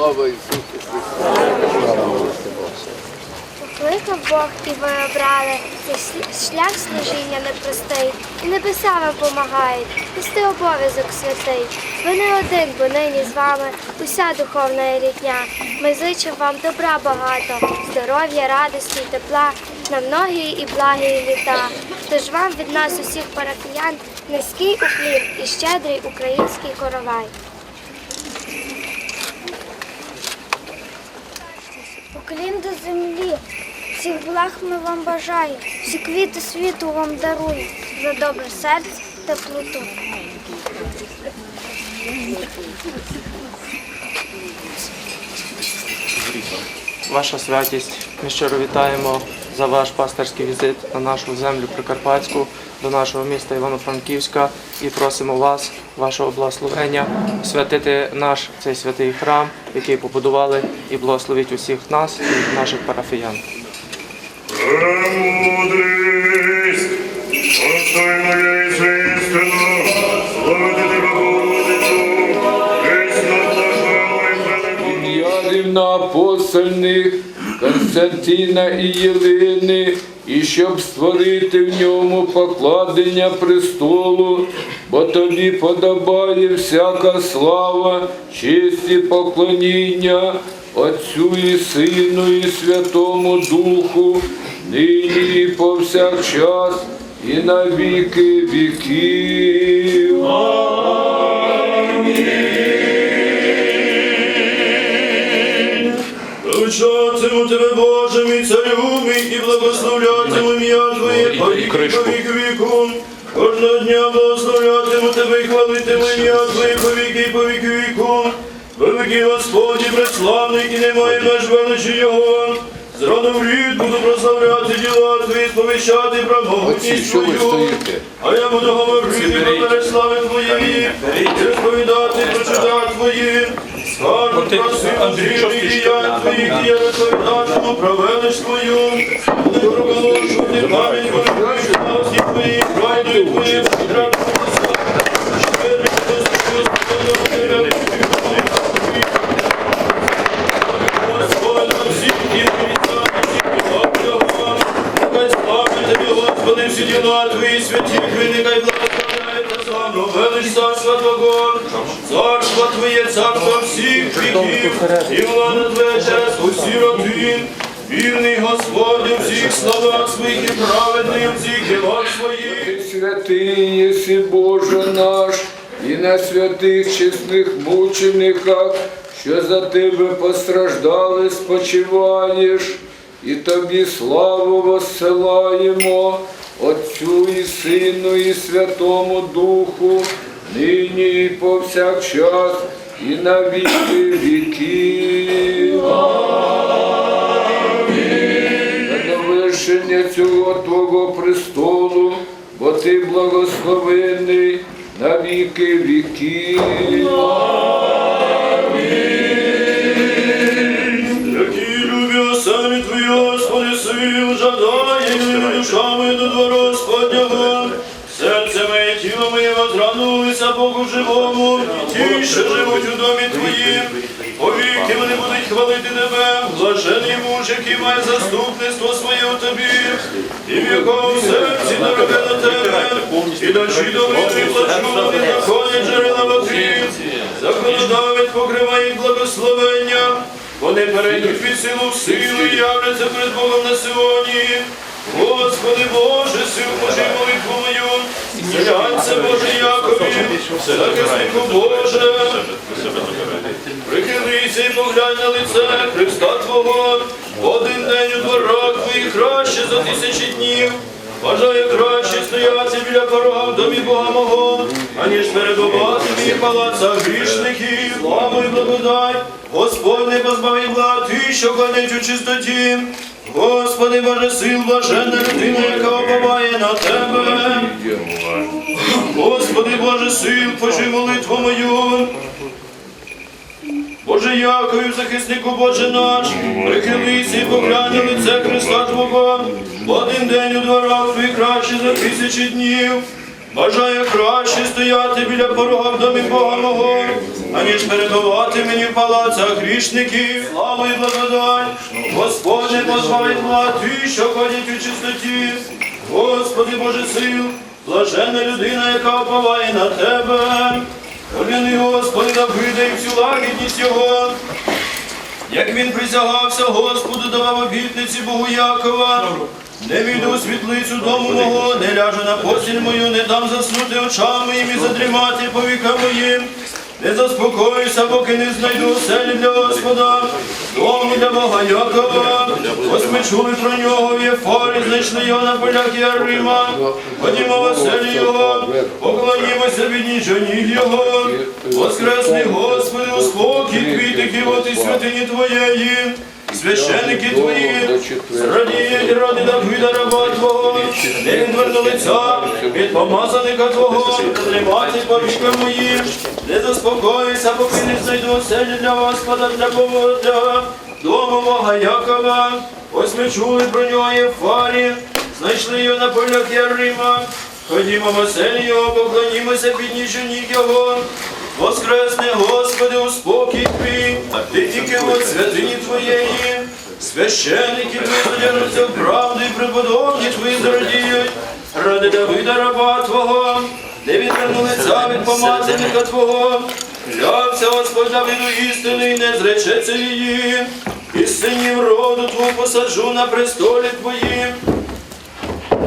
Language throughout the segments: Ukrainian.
Слава Ісусу Христу! Покликав Бог і ви обрали цей шлях служіння непростий, і небеса вам помагають, нести обов'язок святий. Ви не один, бо нині з вами уся духовна рідня. Ми зичимо вам добра багато, здоров'я, радості, тепла на многії і благі літа. Тож вам від нас усіх парафіян низький уклін і щедрий український коровай. Уклін до землі, всіх благ ми вам бажаю, всі квіти світу вам дарую, за добре серце та плуту. Ваша святість, ми щиро вітаємо за ваш пасторський візит на нашу землю Прикарпатську, до нашого міста Івано-Франківська. І просимо вас, вашого благословення, святити наш цей святий храм, який побудували, і благословіть усіх нас і наших парафіян. Премудрість, Отцой моєї Константина і Єлини, і щоб створити в ньому покладення престолу, бо тобі подобає всяка слава, честь і поклоніння Отцю і Сину, і Святому Духу, нині і повсякчас, і на віки віків. Величатиму тебе, Боже мій царю мій, і благословлятиму ім'я Твоє по віки, віку. Кожного дня благословлятиму тебе і хвалитиму ім'я Твоє по віки, і по віки віку. Великий Господь і преславний, і немає меж величі Його. З в буду прославляти діла Твої, сповіщати що ви Твою. А я буду говорити про переслави Твої, і розповідати про чуда Твої. Скажу про силу зрівні діянь Твоїх, я розповідатиму про велич Твою. Буду проголошувати пам'ять. Власні Твої, пройду Твої, відраду Господь всіх і Славити тобі, Господи, всі діла Твої святі, нехай благословляє та славно, велич царства Твого, царство Твоє, царство всіх віків, і влада Твоя через усі роди. Вірний Господь у всіх словах своїх і праведний у всіх ділах своїх. Ти святий єси Боже наш, і на святих чесних мучениках, що за тебе постраждали, спочиваєш, і тобі славу воссилаємо, Отцю і Сину, і Святому Духу, нині і повсякчас, і на віки віків. На довершення цього Твого престолу, бо ти благословений на віки віків. Блажений муж, який має заступництво своє у Тобі, і в якому серці дороге на Тебе, і дощі добрі плачу, і заходять джерела води. Законодавець покриває їх благословення. Вони перейдуть від силу в силу і являться перед Богом на сьогодні. Господи Боже, сил Божий молитву мою, зглянься Боже Якові, захиснику Боже. Прихилися і поглянь на лице Христа Твого, один день у дворах твоїх краще за тисячі днів. Бажаю краще стояти біля порога в домі Бога мого, аніж перебувати в палацах грішників, славу і благодать. Господь не позбавив благ ти, що ходять у чистоті. Господи, Боже сил, блаженна людина, яка оповає на тебе. Господи, Боже сил, почуй молитву мою. Боже Яковів, захиснику Боже наш, прихилися і поглянь лице Христа Твого, один день у дворах твій краще за тисячі днів. Бажаю краще стояти біля порога в домі Бога мого, аніж перебувати мені в палацах грішників. Славу і благодать, Господь не позбавить влади, що ходять у чистоті. Господи Боже сил, блаженна людина, яка оповає на тебе. Пом'яни, Господи, Давида і всю лагідність його. Як він присягався Господу, давав обітниці Богу Якова. Не війду світлицю дому мого, не ляжу на постіль мою, не дам заснути очам моїм і задрімати повікам моїм. Не заспокоюся, поки не знайду оселі для Господа, дому для Бога Якова. Ось ми чули про нього в Єфорі, знайшли його на полях Ярима. Ходімо оселі його, поклонімося від ніч його. Воскресний Господи, у спокій квітики, от і святині Твоєї. Священники твої, зрадіють ради Давида раба Твого, не відверну лиця від помазаника Твого, тримати повікам моїм, не заспокоюйся, поки не знайду оселі для Господа, для Бога, для дому Бога Якова. Ось ми чули про нього Єфарі, знайшли його на полях Ярима. Ходімо в оселі його, поклонімося під ніг його. Воскресне, Господи, у спокій твій, а ти тільки от святині Твоєї. Священники твої задержаться в правду і преподобні твої зрадіють. Ради Давида раба Твого, де відверну лиця від помазаника Твого. Клявся Господь Давиду істини не зречеться її. І синів роду Твого посаджу на престолі Твоїм.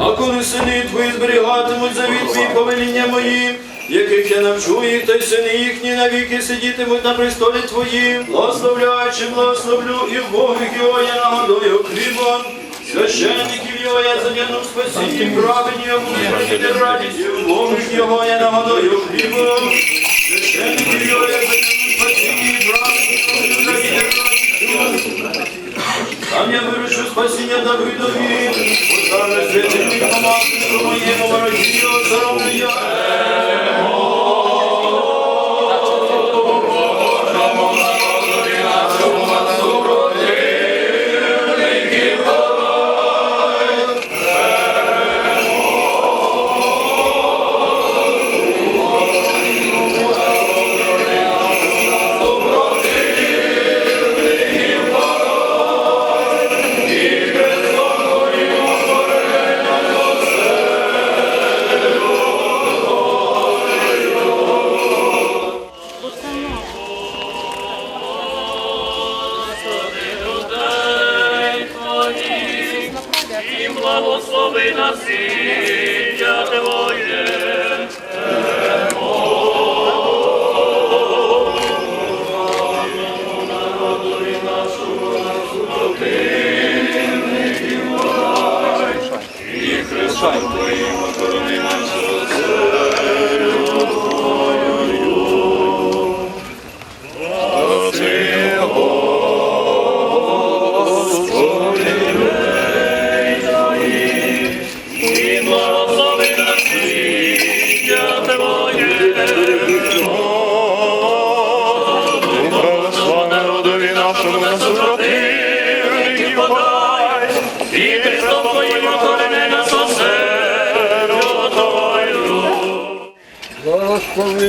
А коли сини твої зберігатимуть завіт твій повеління мої, яких я навчу їх, та й сини їхні навіки сидітимуть на престолі твоїм, благословляючи, благословлю, і в Богих його я нагодую хлібом. Священників його я задягну в спасінні, праведні йому не радість, і в Богих його я нагодую хлібом. Священників його я задягну в спасінні, праведні не радість. Там я вирішу спасіння Давидові, поставлю святим помазанику моєму ворогі його соромлю я.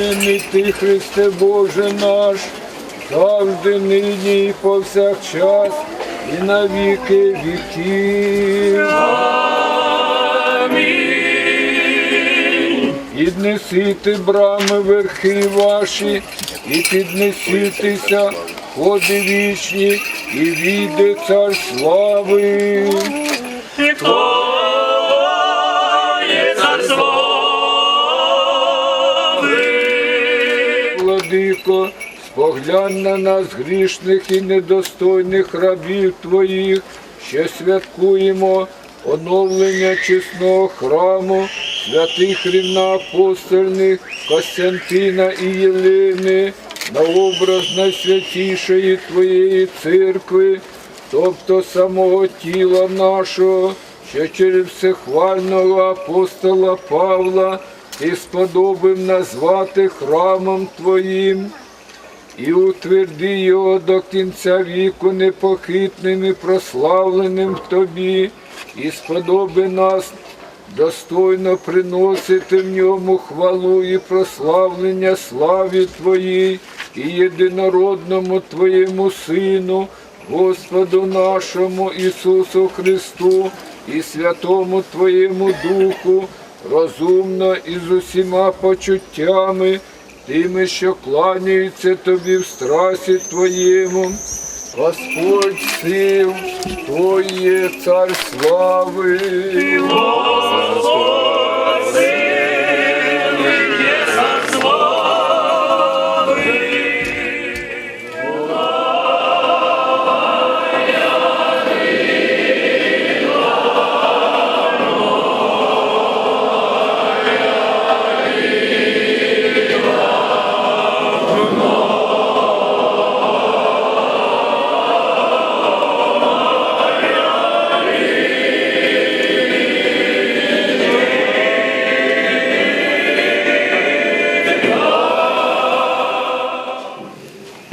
Благословений ти, Христе Боже наш, завжди нині і повсякчас, і на віки віків. Піднесите брами верхи ваші, і піднесітеся ходи вічні, і війде цар слави. Владико, споглянь на нас грішних і недостойних рабів Твоїх, що святкуємо оновлення чесного храму, святих рівноапостольних Костянтина і Єлени, на образ найсвятішої Твоєї церкви, тобто самого тіла нашого, що через всехвального апостола Павла ти сподобив назвати храмом Твоїм і утверди його до кінця віку непохитним і прославленим в тобі, і сподоби нас достойно приносити в ньому хвалу і прославлення славі Твоїй і єдинородному Твоєму Сину, Господу нашому Ісусу Христу і святому Твоєму Духу, розумно і з усіма почуттями, тими, що кланяються тобі в страсі Твоєму. Господь сил, Твоє цар слави.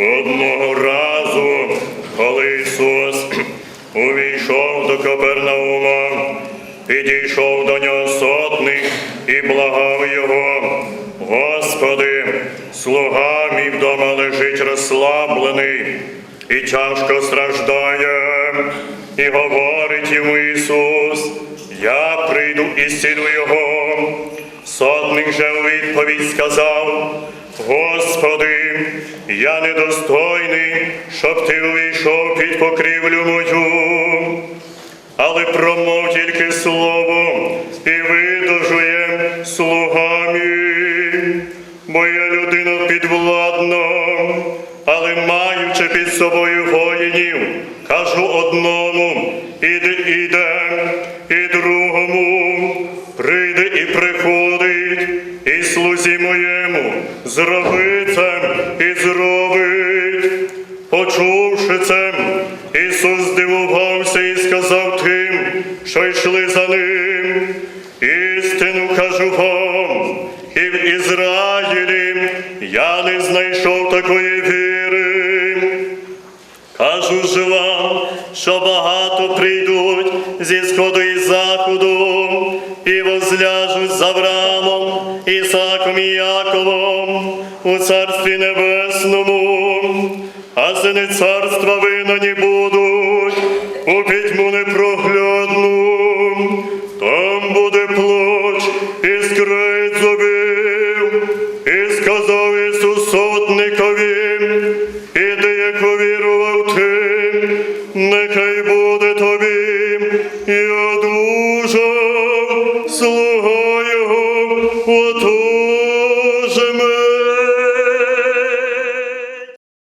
Одного разу, коли Ісус увійшов до Капернаума, підійшов до нього сотник і благав його. Господи, слуга мій вдома лежить розслаблений і тяжко страждає. І говорить йому Ісус, я прийду і сіду його. Сотник же у відповідь сказав, Господи, я недостойний, щоб ти увійшов під покрівлю мою, але промов тільки слово і видужує слуга мій, бо я людина підвладна, але маючи під собою воїнів, кажу одному, іди, іде, і другому, і в Ізраїлі я не знайшов такої віри. Кажу ж вам, що багато прийдуть зі сходу і заходу, і возляжуть з Авраамом, Ісаком і Яковом у Царстві Небесному, а сини царства винані будуть